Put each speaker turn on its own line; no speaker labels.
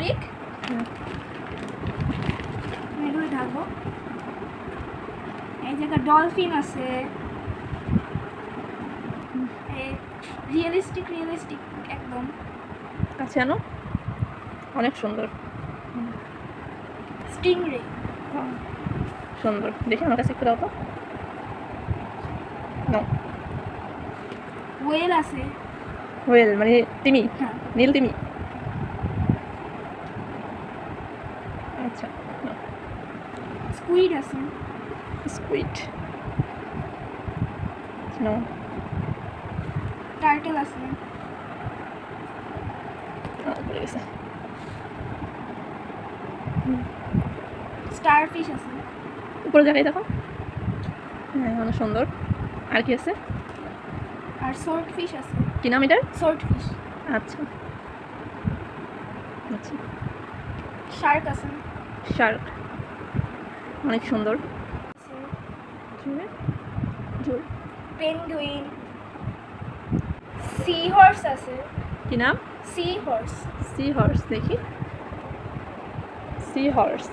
Electric এগুলো ঢালবো। এই জায়গায় ডলফিন আছে। রিয়েলিস্টিক রিয়েলিস্টিক একদম।
কাছে আনো। অনেক সুন্দর।
স্টিং রে
হ্যাঁ, সুন্দর। দেখি আমার কাছে একটু দাও তো। নাও।
ওয়েল আছে।
ওয়েল মানে তিমি।
হ্যাঁ।
নীল তিমি। আচ্ছা
স্কুইড আছে।
স্কুইড নাও
টার্টেল আছে। স্টারফিশ আছে।
উপরে জায়গায় দেখো। হ্যাঁ অনেক সুন্দর। আর কি আছে?
আর সোর্ট ফিশ আছে।
কি নাম এটার?
সোর্ট ফিশ
আচ্ছা। আচ্ছা।
শার্ক আছে।
শার্ক। অনেক সুন্দর।
পেঙ্গুইন। সি হর্স আছে।
কি নাম?
সি হর্স
সি হর্স দেখি। Sea horse